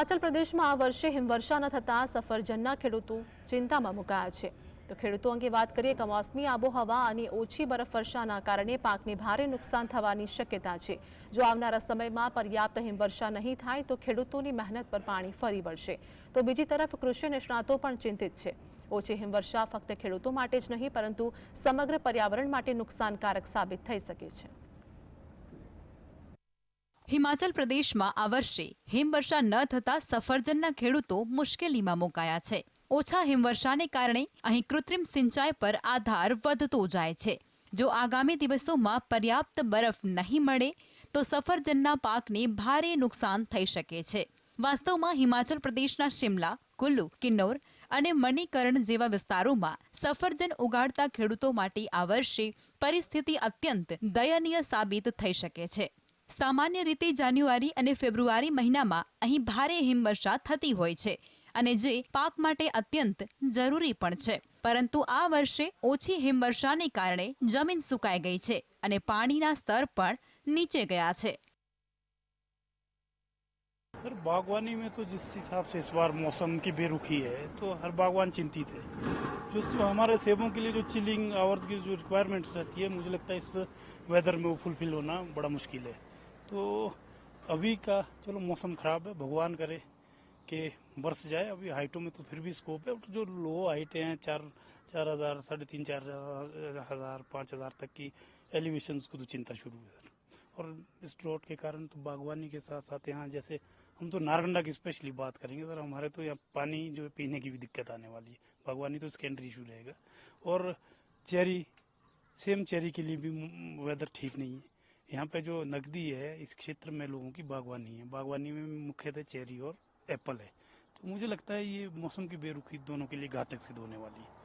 હિમાચલ પ્રદેશમાં આ વર્ષે હિમવર્ષા ન થતાં સફરજનના ખેડૂતો ચિંતામાં મુકાયા છે. તો ખેડૂતો અંગે વાત કરીએ, કમોસમી આબોહવા અને ઓછી બરફવર્ષાના કારણે પાકને ભારે નુકસાન થવાની શક્યતા છે. જો આવનારા સમયમાં પર્યાપ્ત હિમવર્ષા નહીં થાય, તો ખેડૂતોની મહેનત પર પાણી ફરી વળશે. તો બીજી તરફ કૃષિ નિષ્ણાતો પણ ચિંતિત છે. ઓછી હિમવર્ષા ફક્ત ખેડૂતો માટે જ નહીં, પરંતુ સમગ્ર પર્યાવરણ માટે નુકસાનકારક સાબિત થઈ શકે છે. હિમાચલ પ્રદેશમાં આ વર્ષે હિમવર્ષા ન થતા સફરજનના ખેડૂતો મુશ્કેલીમાં મુકાયા છે. ઓછા હિમવર્ષાને કારણે અહીં કૃત્રિમ સિંચાઈ પર આધાર વધતો જાય છે. જો આગામી દિવસોમાં પર્યાપ્ત બરફ નહીં મળે, તો સફરજનના પાકને ભારે નુકસાન થઈ શકે છે. વાસ્તવમાં હિમાચલ પ્રદેશના શિમલા, કુલ્લુ, કિન્નોર અને મણિકરણ જેવા વિસ્તારોમાં સફરજન ઉગાડતા ખેડૂતો માટે આ વર્ષે પરિસ્થિતિ અત્યંત દયનીય સાબિત થઈ શકે છે. સામાન્ય રીતે જાન્યુઆરી અને ફેબ્રુઆરી મહિનામાં અહીં ભારે હિમવર્ષા થતી હોય છે અને જે પાક માટે અત્યંત જરૂરી પણ છે પરંતુ આ વર્ષે ઓછી હિમવર્ષાને કારણે જમીન સુકાઈ ગઈ છે અને પાણીના સ્તર પણ નીચે ગયા છે सर बागवानी में तो जिस हिसाब से इस बार मौसम की बेरुखी है तो हर बागवान चिंतित है जो जो हमारे सेबों के लिए जो चिलिंग आवर्स की जो रिक्वायरमेंट्स रहती है मुझे लगता है इस वेदर में वो फुलफिल होना बड़ा मुश्किल है तो अभी का चलो मौसम खराब है, भगवान करे कि बरस जाए। अभी हाइटों में तो फिर भी स्कोप है और जो लो हाइटें हैं, चार चार हज़ार, साढ़े तीन, चार हज़ार, पाँच हज़ार तक की एलिवेशन को तो चिंता शुरू है। सर और इस ड्रॉट के कारण तो बागवानी के साथ साथ यहाँ जैसे हम तो नारगंडा की स्पेशली बात करेंगे सर हमारे तो यहाँ पानी जो पीने की भी दिक्कत आने वाली है। बागवानी तो सेकेंडरी इशू रहेगा। और चेरी सेम चेरी के लिए भी वेदर ठीक नहीं है। यहाँ पे जो नकदी है इस क्षेत्र में लोगों की बागवानी है बागवानी में मुख्यतः चेरी और एप्पल है तो मुझे लगता है ये मौसम की बेरुखी दोनों के लिए घातक सिद्ध होने वाली है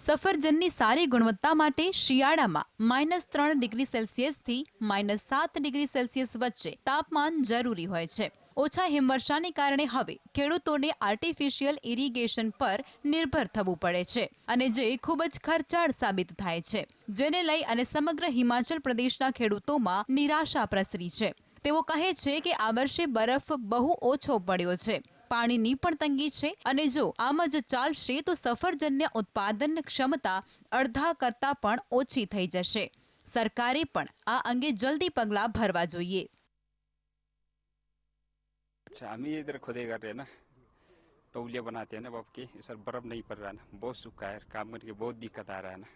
સફરજનની સારી ગુણવત્તા માટે શિયાળામાં માઇનસ ત્રણ ડિગ્રી સેલ્સિયસથી માઇનસ સાત ડિગ્રી સેલ્સિયસ વચ્ચે તાપમાન જરૂરી હોય છે ઓછા હિમવર્ષાને કારણે હવે ખેડૂતોને આર્ટિફિશિયલ ઇરિગેશન પર નિર્ભર થવું પડે છે અને જે ખૂબ જ ખર્ચાળ સાબિત થાય છે, જેને લઈ અને સમગ્ર હિમાચલ પ્રદેશના ખેડૂતોમાં નિરાશા પ્રસરી છે. તેઓ કહે છે કે આ વર્ષે બરફ બહુ ઓછો પડ્યો છે, પાણીની પણ તંગી છે અને જો આમ જ ચાલશે તો સફરજન્ય ઉત્પાદન ક્ષમતા અડધા કરતાં પણ ઓછી થઈ જશે. સરકારે પણ આ અંગે જલ્દી પગલાં ભરવા જોઈએ. अच्छा हम ही इधर खुदे कर रहे हैं ना। तौलिया बनाते हैं ना बाप की सर बर्फ़ नहीं पड़ रहा है ना बहुत सूखा है काम करके बहुत दिक्कत आ रहा है ना।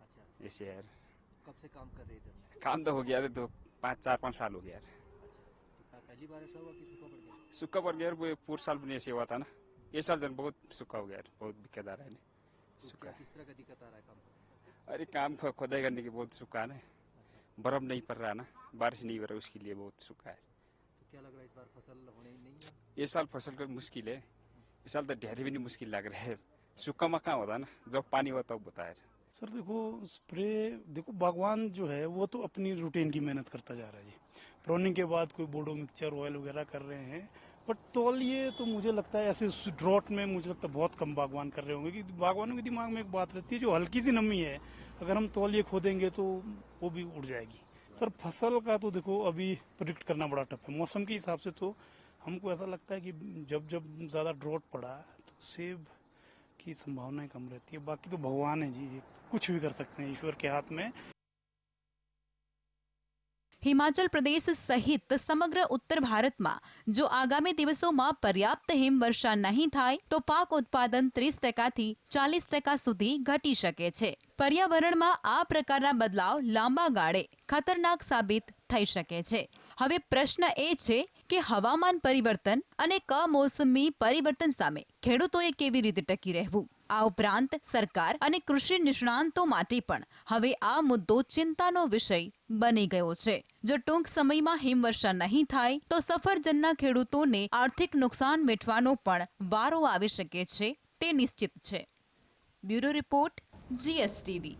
अच्छा। ऐसे यार कब से काम कर रहे इधर? काम तो हो गया तो पाँच चार पाँच साल हो गया। यार अच्छा तो पहली बार ऐसा हुआ कि सूखा पड़ गया? सूखा पड़ गया पूरे साल भी ऐसे हुआ था ना। ये साल जन बहुत सूखा हो गया यार बहुत दिक्कत आ रहा है तो सूखा। किस तरह का दिक्कत आ रहा है काम अरे काम खुदाई करने की बहुत सूखा है ना। बर्फ़ नहीं पड़ रहा है ना बारिश नहीं हो रहा उसके लिए बहुत सूखा है। क्या लग रहा है इस बार फ़सल होने ही नहीं है? ये साल फ़सल का मुश्किल है। इस साल तो ढेरी भी नहीं मुश्किल लग रहा है। सूखा मक्का होता है ना जब पानी होता है तब होता सर देखो स्प्रे देखो बागवान जो है वो तो अपनी रूटीन की मेहनत करता जा रहा है जी। प्रोनिंग के बाद कोई बोडो मिक्सचर ऑयल वगैरह कर रहे हैं। बट तौलिए तो मुझे लगता है ऐसे ड्रॉट में मुझे लगता है बहुत कम बागवान कर रहे होंगे। कि बागवानों के दिमाग में एक बात रहती है जो हल्की सी नमी है अगर हम तौलिए खोदेंगे तो वो भी उड़ जाएगी। सर, फ़सल का तो देखो अभी प्रिडिक्ट करना बड़ा टफ है। मौसम के हिसाब से तो हमको ऐसा लगता है कि जब जब ज़्यादा ड्रॉट पड़ा तो सेब की संभावनाएँ कम रहती है। बाकी तो भगवान है जी, कुछ भी कर सकते हैं। ईश्वर के हाथ में હિમાચલ પ્રદેશ સહિત સમગ્ર ઉત્તર ભારતમાં. જો આગામી દિવસોમાં પર્યાપ્ત હિમવર્ષા નહીં થાય, તો પાક ઉત્પાદન ત્રીસ ટકાથી ચાલીસ ટકા સુધી ઘટી શકે છે. પર્યાવરણમાં આ પ્રકારના બદલાવ લાંબા ગાળે ખતરનાક સાબિત થઈ શકે છે. હવે પ્રશ્ન એ છે કે હવામાન પરિવર્તન અને કમોસમી પરિવર્તન સામે ખેડૂતોએ કેવી રીતે ટકી રહેવું? આ ઉપરાંત સરકાર અને કૃષિ નિષ્ણાંતો માટે પણ હવે આ મુદ્દો ચિંતાનો વિષય બની ગયો છે. જો ટૂંક સમયમાં હિમવર્ષા નહીં થાય, તો સફરજનના ખેડૂતોને આર્થિક નુકસાન વેઠવાનો પણ વારો આવી શકે છે, તે નિશ્ચિત છે. Bureau report, GSTV.